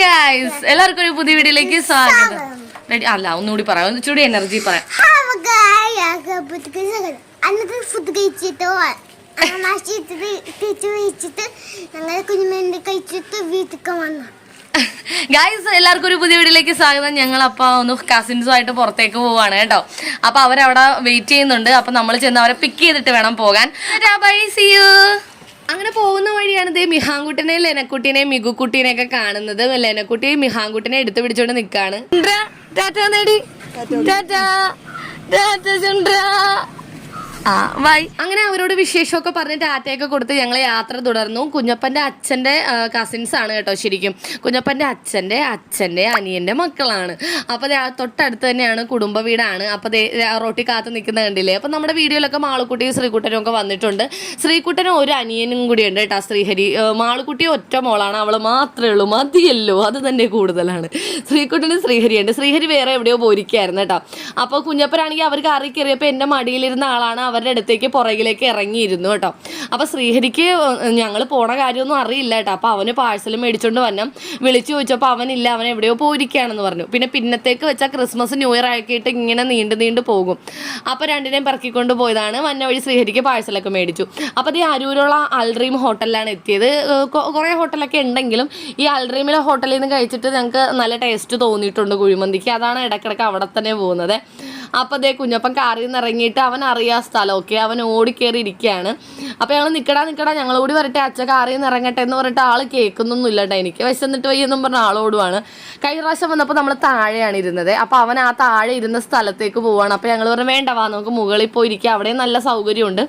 Hi എല്ലാവർക്കും ഒരു പുതിയ വീഡിയോയിലേക്ക് സ്വാഗതം. റെഡി അല്ല ഒന്നുകൂടി പറയാം. ഇച്ചിരി എനർജി പറയാം. അന്നത്തെ ഫുഡ് കഴിച്ചിട്ട്? മാഷിട്ട് തിരിച്ചു വെച്ചിട്ട് ഞങ്ങൾ കുഞ്ഞുമേണ്ടി കഴിച്ചിട്ട് വീട്ടിൽ വന്നു. ഗൈസ് എല്ലാവർക്കും ഒരു പുതിയ വീഡിയോയിലേക്ക് സ്വാഗതം. ഞങ്ങൾ അപ്പൊ ഒന്ന് കസിൻസുമായിട്ട് പുറത്തേക്ക് പോവാണ് കേട്ടോ. അപ്പൊ അവരവിടെ വെയിറ്റ് ചെയ്യുന്നുണ്ട്. അപ്പൊ നമ്മൾ ചെന്ന് അവരെ പിക്ക് ചെയ്തിട്ട് വേണം പോകാൻ. ബൈ സി യു അങ്ങനെ പോകുന്ന വഴിയാണ് ദേ മിഹാൻകുട്ടിനെ ലെനക്കുട്ടിനെ മികുക്കുട്ടിനെ ഒക്കെ കാണുന്നത്. ലെനക്കുട്ടി മിഹാങ്കുട്ടിനെ എടുത്തു പിടിച്ചോണ്ട് നിക്കാണ്. ടാറ്റാ നേടി. ടാറ്റാ. ടാറ്റാ. അങ്ങനെ അവരോട് വിശേഷമൊക്കെ പറഞ്ഞ് ടാറ്റയൊക്കെ കൊടുത്ത് ഞങ്ങൾ യാത്ര തുടർന്നു. കുഞ്ഞപ്പന്റെ അച്ഛന്റെ കസിൻസ് ആണ് കേട്ടോ ശരിക്കും. കുഞ്ഞപ്പന്റെ അച്ഛന്റെ അച്ഛന്റെ അനിയന്റെ മക്കളാണ്. അപ്പൊ ദേ തൊട്ടടുത്ത് തന്നെയാണ് കുടുംബ വീടാണ്. അപ്പൊ റോട്ടി കാത്ത് നിൽക്കുന്ന കണ്ടില്ലേ? അപ്പൊ നമ്മുടെ വീഡിയോയിലൊക്കെ മാളുക്കുട്ടിയും ശ്രീകുട്ടനും ഒക്കെ വന്നിട്ടുണ്ട്. ശ്രീകുട്ടനും ഒരു അനിയനും കൂടി ഉണ്ട് കേട്ടോ ശ്രീഹരി. മാളുക്കുട്ടി ഒറ്റ മോളാണ്. അവൾ മാത്രമേ ഉള്ളൂ. മതിയല്ലോ. അത് തന്നെ കൂടുതലാണ്. ശ്രീകുട്ടന് ശ്രീഹരിയുണ്ട്. ശ്രീഹരി വേറെ എവിടെയോ പോയിരിക്കായിരുന്നു കേട്ടോ. അപ്പോൾ കുഞ്ഞപ്പനാണെങ്കിൽ അവർ കറി കയറിയപ്പോൾ എന്റെ മടിയിലിരുന്ന ആളാണ്. അവരുടെ അടുത്തേക്ക് പുറകിലേക്ക് ഇറങ്ങിയിരുന്നു കേട്ടോ. അപ്പോൾ ശ്രീഹരിക്ക് ഞങ്ങൾ പോണ കാര്യമൊന്നും അറിയില്ല കേട്ടോ. അപ്പോൾ അവന് പാഴ്സൽ മേടിച്ചുകൊണ്ട് വന്നം. വിളിച്ചു ചോദിച്ചപ്പോൾ അവനില്ല അവൻ എവിടെയോ പോയിരിക്കുകയാണെന്ന് പറഞ്ഞു. പിന്നെ പിന്നത്തേക്ക് വെച്ചാൽ ക്രിസ്മസ് ന്യൂ ഇയർ ആക്കിയിട്ട് ഇങ്ങനെ നീണ്ടു നീണ്ടു പോകും. അപ്പോൾ രണ്ടിനെയും പറക്കിക്കൊണ്ട് പോയതാണ്. വന്ന വഴി ശ്രീഹരിക്ക് പാഴ്സലൊക്കെ മേടിച്ചു. അപ്പോൾ ഈ അരൂരുള്ള അൽഡ്രീം ഹോട്ടലിലാണ് എത്തിയത്. കുറേ ഹോട്ടലൊക്കെ ഉണ്ടെങ്കിലും ഈ അൽഡ്രീമിലെ ഹോട്ടലിൽ നിന്ന് കഴിച്ചിട്ട് ഞങ്ങൾക്ക് നല്ല ടേസ്റ്റ് തോന്നിയിട്ടുണ്ട് കുഴിമന്തിക്ക്. അതാണ് ഇടയ്ക്കിടയ്ക്ക് അവിടെ തന്നെ പോകുന്നത്. അപ്പോൾ അതേ കുഞ്ഞപ്പൻ കാറിൽ നിന്ന് ഇറങ്ങിയിട്ട് അവൻ അറിയാ സ്ഥലമൊക്കെ അവൻ ഓടിക്കേറി ഇരിക്കുകയാണ്. അപ്പോൾ ഞങ്ങൾ നിൽക്കടാ നിൽക്കടാ ഞങ്ങൾ വരട്ടെ അച്ഛൻ കാറിൽ നിന്ന് ഇറങ്ങട്ടെ എന്ന് പറഞ്ഞിട്ട് ആൾ കേൾക്കുന്നൊന്നും ഇല്ലട്ടെ എനിക്ക്. വിശന്നിട്ട് വയ്യെന്നും പറഞ്ഞ ആളോടുവാണ് കഴിഞ്ഞ പ്രാവശ്യം വന്നപ്പോൾ നമ്മൾ താഴെയാണ് ഇരുന്നത്. അപ്പോൾ അവൻ ആ താഴെ ഇരുന്ന സ്ഥലത്തേക്ക് പോവാണ്. അപ്പോൾ ഞങ്ങൾ പറഞ്ഞു വേണ്ട വാ നമുക്ക് മുകളിൽ പോയി ഇരിക്കുക അവിടെ നല്ല സൗകര്യമുണ്ട്.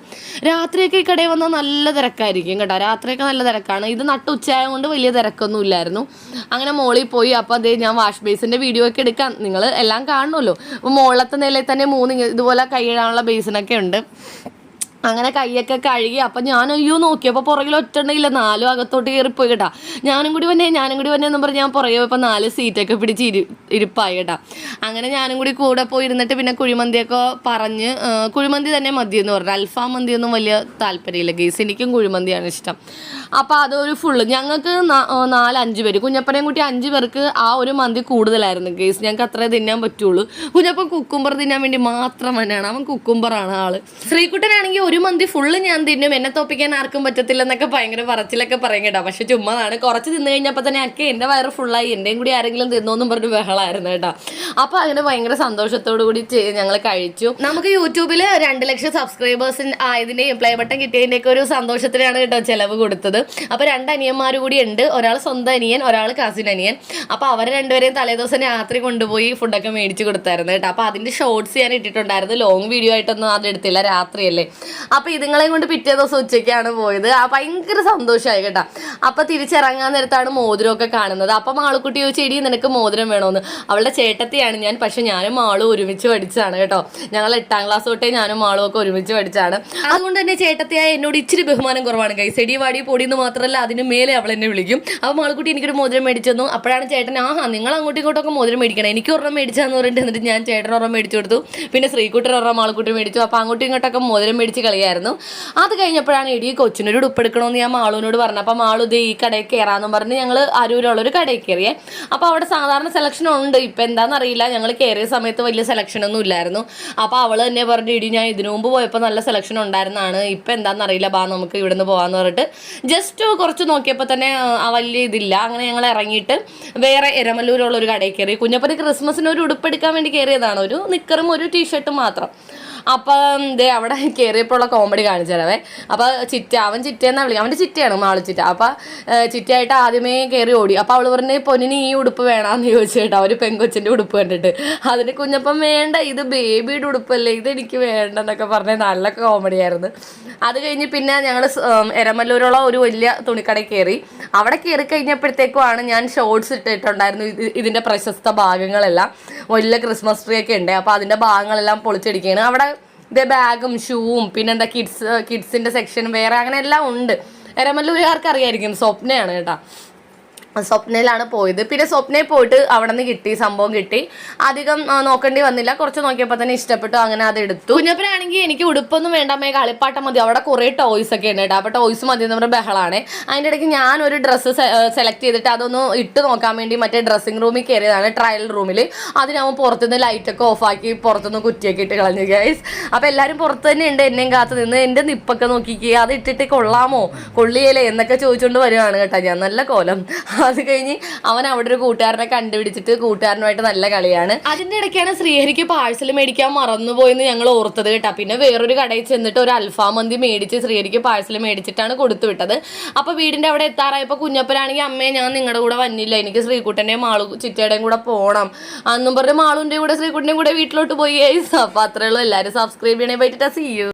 രാത്രിയൊക്കെ ഈ കടയിൽ വന്നാൽ നല്ല തിരക്കായിരിക്കും കേട്ടോ. രാത്രിയൊക്കെ നല്ല തിരക്കാണ്. ഇത് നട്ട് ഉച്ചയായ കൊണ്ട് വലിയ തിരക്കൊന്നും ഇല്ലായിരുന്നു. അങ്ങനെ മോളിൽ പോയി. അപ്പോൾ അതേ ഞാൻ വാഷ് ബേസിന്റെ വീഡിയോ ഒക്കെ എടുക്കാം. നിങ്ങൾ എല്ലാം കാണുമല്ലോ. അപ്പോൾ മുകളിലത്തെ നിലയിൽ തന്നെ മൂന്ന് ഇതുപോലെ കൈയിടാനുള്ള ബേസിനൊക്കെ ഉണ്ട്. അങ്ങനെ കൈയൊക്കെ കഴുകി അപ്പം ഞാൻ അയ്യോ നോക്കിയപ്പോൾ പുറകിൽ ഒറ്റ ഉണ്ടെങ്കില്ല നാലും അകത്തോട്ട് കയറിപ്പോയി കേട്ടാ. ഞാനും കൂടി വന്നേ ഞാനും കൂടി വന്നേ എന്ന് പറഞ്ഞ് ഞാൻ പുറകെ പോയപ്പോൾ നാല് സീറ്റൊക്കെ പിടിച്ച് ഇരി ഇരിപ്പായി കേട്ടാ. അങ്ങനെ ഞാനും കൂടി കൂടെ പോയി ഇരുന്നിട്ട് പിന്നെ കുഴിമന്തിയൊക്കെ പറഞ്ഞ് കുഴിമന്തി തന്നെ മതി എന്ന് പറഞ്ഞു. അൽഫാം മന്തിയൊന്നും വലിയ താല്പര്യമില്ല ഗീസ്. എനിക്കും കുഴിമന്തിയാണ് ഇഷ്ടം. അപ്പോൾ അതൊരു ഫുള്ള് ഞങ്ങൾക്ക് നാലഞ്ച് പേര്. കുഞ്ഞപ്പനെയും കൂട്ടി അഞ്ച് പേർക്ക് ആ ഒരു മന്തി കൂടുതലായിരുന്നു ഗീസ്. ഞങ്ങൾക്ക് അത്രേ തിന്നാൻ പറ്റുള്ളൂ. കുഞ്ഞപ്പൻ കുക്കുംബർ തിന്നാൻ വേണ്ടി മാത്രം തന്നെയാണ് അവൻ കുക്കുംബറാണ് ആൾ. ശ്രീകുട്ടനാണെങ്കിൽ ഒരു മന്തി ഫുള്ള് ഞാൻ തിന്നും. എന്നെ തോപ്പിക്കാൻ ആർക്കും പറ്റത്തില്ല എന്നൊക്കെ ഭയങ്കര പറച്ചിലൊക്കെ പറയും കേട്ടോ. പക്ഷെ ചുമ്മാതാണ്. കുറച്ച് തിന്നു കഴിഞ്ഞപ്പോൾ തന്നെ ഒക്കെ എന്റെ വയറ് ഫുള്ളായി എന്റെയും കൂടി ആരെങ്കിലും തിന്നോന്നും പറഞ്ഞ് ബഹളമായിരുന്നു കേട്ടോ. അപ്പോൾ അങ്ങനെ ഭയങ്കര സന്തോഷത്തോടു കൂടി ഞങ്ങൾ കഴിച്ചു. നമുക്ക് യൂട്യൂബിൽ രണ്ട് ലക്ഷം സബ്സ്ക്രൈബേഴ്സ് ആയതിന്റെയും പ്ലേ ബട്ടൺ കിട്ടിയതിന്റെയൊക്കെ ഒരു സന്തോഷത്തിനാണ് കേട്ടോ ചിലവ് കൊടുത്തത്. അപ്പോൾ രണ്ട് അനിയന്മാർ കൂടി ഉണ്ട്. ഒരാൾ സ്വന്തം അനിയൻ ഒരാൾ കസിൻ അനിയൻ. അപ്പോൾ അവർ രണ്ടുപേരെയും തലേദിവസം രാത്രി കൊണ്ടുപോയി ഫുഡൊക്കെ മേടിച്ച് കൊടുത്തായിരുന്നു കേട്ടോ. അപ്പോൾ അതിന്റെ ഷോർട്സ് ഞാൻ ഇട്ടിട്ടുണ്ടായിരുന്നു. ലോങ് വീഡിയോ ആയിട്ടൊന്നും അത് എടുത്തില്ല. രാത്രിയല്ലേ. അപ്പോൾ ഇതുങ്ങളെയും കൊണ്ട് പിറ്റേ ദിവസം ഉച്ചയ്ക്കാണ് പോയത്. ഭയങ്കര സന്തോഷമായി കേട്ടോ. അപ്പോൾ തിരിച്ചിറങ്ങാൻ നേരത്താണ് മോതിരമൊക്കെ കാണുന്നത്. അപ്പം മാളുക്കുട്ടി ചോദിച്ചു എടി നിനക്ക് മോതിരം വേണമെന്ന് അവളുടെ ചേട്ടത്തെയാണ് ഞാൻ പക്ഷെ ഞാനും മാളും ഒരുമിച്ച് പഠിച്ചാണ് കേട്ടോ. ഞങ്ങൾ എട്ടാം ക്ലാസ് തൊട്ടേ ഞാനും മാളും ഒക്കെ ഒരുമിച്ച് പഠിച്ചാണ് അതുകൊണ്ട് തന്നെ ചേട്ടത്തെയായ എന്നോട് ഇച്ചിരി ബഹുമാനം കുറവാണ് കൈ സെടി വാടി പൊടി എന്ന് മാത്രമല്ല അതിന് മേലെ അവൾ എന്നെ വിളിക്കും. അപ്പോൾ മാളുക്കുട്ടി എനിക്കൊരു മോതിരം മേടിച്ചു തന്നു. അപ്പോഴാണ് ചേട്ടൻ ആഹാ നിങ്ങൾ അങ്ങോട്ടും ഇങ്ങോട്ടൊക്കെ മോതിരം മേടിക്കണം. എനിക്ക് ഒരെണ്ണം മേടിച്ചാന്ന് പറഞ്ഞിട്ട് എന്നിട്ട് ഞാൻ ചേട്ടൻ ഒരെണ്ണം മേടിച്ചു കൊടുത്തു. പിന്നെ ശ്രീകുട്ടൻ ഒരെണ്ണം മാളുക്കുട്ടി മേടിച്ചു. അപ്പോൾ അങ്ങോട്ടും ഇങ്ങോട്ടൊക്കെ മോതിരം മേടിച്ച് കളിയായിരുന്നു. അത് കഴിഞ്ഞപ്പോഴാണ് എടി കൊച്ചിനൊരു ഉടുപ്പെടുക്കണമെന്ന് ഞാൻ മാളുവിനോട് പറഞ്ഞു അപ്പം മാളു ഇത് ഈ കടയിൽ കയറാന്നും പറഞ്ഞ് ഞങ്ങൾ അരൂരുള്ളൊരു കടയിൽ കയറിയേ അപ്പോൾ അവിടെ സാധാരണ സെലക്ഷൻ ഉണ്ട്. ഇപ്പം എന്താണെന്നറിയില്ല ഞങ്ങൾ കയറിയ സമയത്ത് വലിയ സെലക്ഷനൊന്നും ഇല്ലായിരുന്നു. അപ്പോൾ അവൾ തന്നെ പറഞ്ഞു ഇടി ഞാൻ ഇതിനു മുമ്പ് പോയപ്പോൾ നല്ല സെലക്ഷൻ ഉണ്ടായിരുന്നതാണ് ഇപ്പം എന്താണെന്നറിയില്ല ബാ നമുക്ക് ഇവിടുന്ന് പോകാമെന്ന് പറഞ്ഞിട്ട്. ജസ്റ്റ് കുറച്ച് നോക്കിയപ്പോൾ തന്നെ വലിയ ഇതില്ല. അങ്ങനെ ഞങ്ങൾ ഇറങ്ങിയിട്ട് വേറെ എരമല്ലൂരുള്ള ഒരു കടയിൽ കയറി കുഞ്ഞപ്പന് ക്രിസ്മസിന് ഒരു ഉടുപ്പെടുക്കാൻ വേണ്ടി കയറിയതാണ് ഒരു നിക്കറും ഒരു ടീഷർട്ടും മാത്രം. അപ്പം ദേ അവിടെ കയറിയപ്പോൾ ഉള്ള കോമഡി കാണിച്ചതവേ അപ്പോൾ ചിറ്റ അവൻ ചിറ്റയെന്നാണ് വിളിക്കുക അവന്റെ ചിറ്റയാണ് മാള ചിറ്റ. അപ്പം ചിറ്റയായിട്ട് ആദ്യമേ കയറി ഓടി. അപ്പോൾ അവൾ പറഞ്ഞ് പൊന്നിന് ഈ ഉടുപ്പ് വേണമെന്ന് ചോദിച്ചു കേട്ടോ. അവർ പെങ്കൊച്ചിന്റെ ഉടുപ്പ് കണ്ടിട്ട്. അതിന് കുഞ്ഞപ്പം വേണ്ട ഇത് ബേബിയുടെ ഉടുപ്പല്ലേ. ഇത് എനിക്ക് വേണ്ട എന്നൊക്കെ പറഞ്ഞ് നല്ല കോമഡി ആയിരുന്നു. അത് കഴിഞ്ഞ് പിന്നെ ഞങ്ങൾ എരമല്ലൂരുള്ള ഒരു വലിയ തുണിക്കടയിൽ കയറി അവിടെ കയറി കഴിഞ്ഞപ്പോഴത്തേക്കുമാണ് ഞാൻ ഷോർട്സ് ഇട്ടിട്ടുണ്ടായിരുന്നു. ഇത് ഇതിന്റെ പ്രശസ്ത ഭാഗങ്ങളെല്ലാം. വലിയ ക്രിസ്മസ് ട്രീ ഒക്കെ ഉണ്ട്. അപ്പോൾ അതിന്റെ ഭാഗങ്ങളെല്ലാം പൊളിച്ചടിക്കുകയാണ്. അവിടെ ഇതേ ബാഗും ഷൂവും പിന്നെന്താ കിഡ്സ് കിഡ്സിന്റെ സെക്ഷനും വേറെ അങ്ങനെ എല്ലാം ഉണ്ട്. എരമല്ലൂരുകാർക്ക് അറിയായിരിക്കും സ്വപ്നയാണ് കേട്ടോ. സ്വപ്നയിലാണ് പോയത്. പിന്നെ സ്വപ്നയിൽ പോയിട്ട് അവിടെ നിന്ന് കിട്ടി സംഭവം കിട്ടി. അധികം നോക്കേണ്ടി വന്നില്ല. കുറച്ച് നോക്കിയപ്പോൾ തന്നെ ഇഷ്ടപ്പെട്ടു അങ്ങനെ അത് എടുത്തു. കുഞ്ഞപ്പനാണെങ്കിൽ എനിക്ക് ഉടുപ്പൊന്നും വേണ്ടമേ കളിപ്പാട്ടം മതി. അവിടെ കുറേ ടോയ്സ് ഒക്കെ ഉണ്ട് കേട്ടോ. അപ്പോൾ ടോയ്സ് മതി എന്ന് പറഞ്ഞ ബഹളാണ്. അതിന്റെ ഇടയ്ക്ക് ഞാൻ ഒരു ഡ്രസ്സ് സെലക്ട് ചെയ്തിട്ട് അതൊന്ന് ഇട്ട് നോക്കാൻ വേണ്ടി മറ്റേ ഡ്രസ്സിങ് റൂമിൽ കയറിയതാണ് ട്രയൽ റൂമിൽ അതിനാവുമ്പോൾ പുറത്തുനിന്ന് ലൈറ്റൊക്കെ ഓഫാക്കി പുറത്തുനിന്ന് കുറ്റിയൊക്കെ ഇട്ട് കളഞ്ഞു ഗൈസ് അപ്പോൾ എല്ലാവരും പുറത്ത് തന്നെ ഉണ്ട് എന്നെയും കാത്തു നിന്ന്. എന്റെ നിപ്പൊക്കെ നോക്കിക്കുക അത് ഇട്ടിട്ട് കൊള്ളാമോ? കൊള്ളിയല്ലേ എന്നൊക്കെ ചോദിച്ചുകൊണ്ട് വരുവാണ് കേട്ടോ ഞാൻ. നല്ല കോലം. അത് കഴിഞ്ഞ് അവൻ അവിടെ ഒരു കൂട്ടുകാരനെ കണ്ടുപിടിച്ചിട്ട് കൂട്ടുകാരനുമായിട്ട് നല്ല കളിയാണ്. അതിന്റെ ഇടയ്ക്കാണ് ശ്രീഹരിക്ക് പാഴ്സൽ മേടിക്കാൻ മറന്നുപോയെന്ന് ഞങ്ങൾ ഓർത്തത് കേട്ടാ. പിന്നെ വേറൊരു കടയിൽ ചെന്നിട്ട് ഒരു അൽഫാം മന്തി മേടിച്ച് ശ്രീഹരിക്ക് പാഴ്സൽ മേടിച്ചിട്ടാണ് കൊടുത്തു വിട്ടത്. അപ്പൊ വീടിന്റെ അവിടെ എത്താറായപ്പോൾ കുഞ്ഞപ്പനാണെങ്കിൽ അമ്മയെ ഞാൻ നിങ്ങളുടെ കൂടെ വന്നില്ല. എനിക്ക് ശ്രീകുട്ടന്റെയും മാളു ചിറ്റയുടെയും കൂടെ പോകണം അന്നും പറഞ്ഞ് മാളുവിന്റെ കൂടെ ശ്രീകുട്ടന്റെയും കൂടെ വീട്ടിലോട്ട് പോയി അപ്പൊ അത്രേ ഉള്ളൂ. എല്ലാവരും സബ്സ്ക്രൈബ് ചെയ്യണേ പറ്റിട്ട്. See you